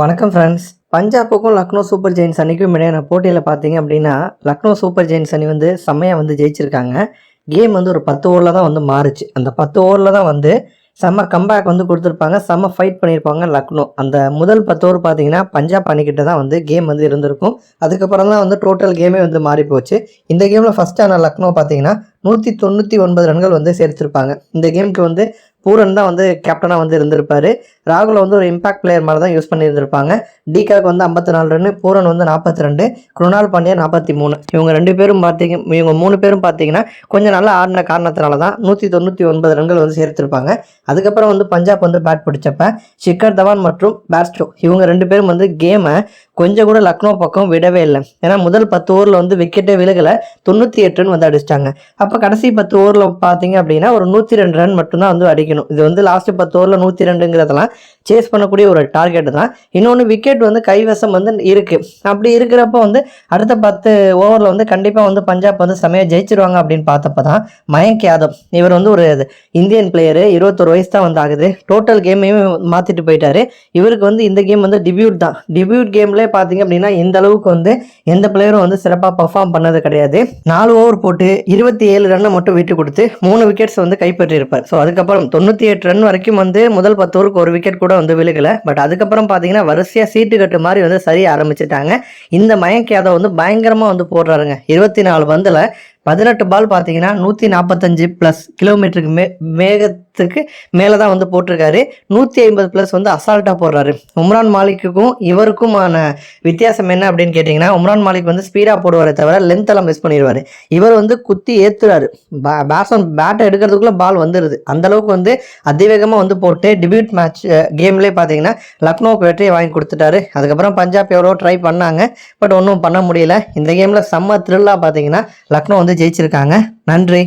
வணக்கம் ஃப்ரெண்ட்ஸ் பஞ்சாப்புக்கும் Lucknow super giants அணிக்கும் இடையான போட்டியில் பார்த்தீங்க அப்படின்னா லக்னோ சூப்பர் ஜெயின்ஸ் அணி வந்து செம்மையாக வந்து ஜெயிச்சிருக்காங்க. கேம் வந்து ஒரு பத்து ஓவரில் தான் வந்து மாறுச்சு. அந்த பத்து ஓவரில் தான் வந்து செம்ம கம்பேக் வந்து கொடுத்துருப்பாங்க. செம்ம ஃபைட் பண்ணியிருப்பாங்க லக்னோ. அந்த முதல் பத்து ஓவர் பார்த்தீங்கன்னா பஞ்சாப் அணிக்கிட்ட தான் வந்து கேம் வந்து இருந்திருக்கும். அதுக்கப்புறம் தான் வந்து டோட்டல் கேமே வந்து மாறி போச்சு. இந்த கேமில் ஃபஸ்ட்டான லக்னோ பார்த்தீங்கன்னா நூற்றி தொண்ணூற்றி ஒன்பது ரன்கள் வந்து சேர்த்துருப்பாங்க. இந்த கேமுக்கு வந்து பூரன் தான் வந்து கேப்டனாக வந்து இருந்திருப்பார். ராகுலை வந்து ஒரு இம்பாக்ட் பிளேயர் மாதிரி தான் யூஸ் பண்ணியிருந்திருப்பாங்க. டிகாக்கு வந்து ஐம்பத்தி நாலு ரன் பூரன் வந்து நாற்பத்தி ரெண்டு குருணால் பாண்டியா நாற்பத்தி மூணு. இவங்க ரெண்டு பேரும் பார்த்தீங்க இவங்க மூணு பேரும் பார்த்தீங்கன்னா கொஞ்சம் நல்லா ஆடின காரணத்தினால தான் நூற்றி தொண்ணூற்றி ஒன்பது ரன்கள் வந்து சேர்த்திருப்பாங்க. அதுக்கப்புறம் வந்து பஞ்சாப் வந்து பேட் பிடிச்சப்ப ஷிக்கர் தவான் மற்றும் பேட்ஸ்டோ இவங்க ரெண்டு பேரும் வந்து கேமை கொஞ்சம் கூட லக்னோ பக்கம் விடவே இல்லை. ஏன்னா முதல் பத்து ஓவரில் வந்து விக்கெட்டே விலகலை தொண்ணூற்றி எட்டு ரன் வந்து அடிச்சிட்டாங்க. அப்போ கடைசி பத்து ஓவரில் பார்த்தீங்க அப்படின்னா ஒரு நூற்றி ரெண்டு ரன் மட்டும்தான் வந்து அடிக்கணும். இது வந்து லாஸ்ட் பத்து ஓவரில் நூற்றி ரெண்டுங்கிறதெல்லாம் சேஸ் பண்ணக்கூடிய ஒரு டார்கெட் தான். இன்னொன்று விக்கெட் வந்து கைவசம் வந்து இருக்குது அப்படி இருக்கிறப்ப வந்து அடுத்த பத்து ஓவரில் வந்து கண்டிப்பாக வந்து பஞ்சாப் வந்து செமையாக ஜெயிச்சிருவாங்க அப்படின்னு பார்த்தப்ப தான் மயங்க் யாதவ். இவர் வந்து ஒரு இந்தியன் பிளேயரு இருபத்தொரு வயசு தான் வந்து ஆகுது. டோட்டல் கேமையுமே மாற்றிட்டு போயிட்டாரு. இவருக்கு வந்து இந்த கேம் வந்து டிபியூட் தான். டிபியூட் கேம்லேயே பார்த்தீங்க அப்படின்னா இந்த அளவுக்கு வந்து எந்த பிளேயரும் வந்து சிறப்பாக பர்ஃபார்ம் பண்ணது கிடையாது. நாலு ஓவர் போட்டு இருபத்தி ஏழு ரன்னை மட்டும் விட்டு கொடுத்து மூணு விக்கெட்ஸ் வந்து கைப்பற்றியிருப்பார். ஸோ அதுக்கப்புறம் தொண்ணூற்றி எட்டு ரன் வரைக்கும் வந்து முதல் பத்து ஓவருக்கு ஒரு விக்கெட் கூட வந்து விழுகலை. பட் அதுக்கப்புறம் பார்த்தீங்கன்னா வரிசையாக சீட்டு கட்டு மாதிரி வந்து சரிய ஆரம்பிச்சிட்டாங்க. இந்த மயங்க் யாதவ் வந்து பயங்கரமாக வந்து போடுறாருங்க. இருபத்தி நாலு பந்தில் பதினெட்டு பால் பார்த்தீங்கன்னா நூற்றி நாற்பத்தஞ்சு ப்ளஸ் கிலோமீட்டருக்கு மே மேகத்துக்கு மேலே தான் வந்து போட்டிருக்காரு. நூற்றி ஐம்பது ப்ளஸ் வந்து அசால்ட்டாக போடுறாரு. உம்ரான் மாலிக்குக்கும் இவருக்குமான வித்தியாசம் என்ன அப்படின்னு கேட்டிங்கன்னா உம்ரான் மாலிக் வந்து ஸ்பீடாக போடுவாரே தவிர லென்த் எல்லாம் மிஸ் பண்ணிடுவார். இவர் வந்து குத்தி ஏற்றுறாரு பே பேட்ஸ்மேன் பேட்டை எடுக்கிறதுக்குள்ளே பால் வந்துடுது அந்த அளவுக்கு வந்து அதிவேகமாக வந்து போட்டு டிபியூட் மேட்ச் கேம்லேயே பார்த்தீங்கன்னா லக்னோவுக்கு வெற்றியை வாங்கி கொடுத்துட்டாரு. அதுக்கப்புறம் பஞ்சாப் எவ்வளோ ட்ரை பண்ணாங்க. பட் ஒன்றும் பண்ண முடியல. இந்த கேமில் செம்ம த்ரில்லாக பார்த்தீங்கன்னா லக்னோ வந்து ஜெயிச்சிருக்காங்க. நன்றி.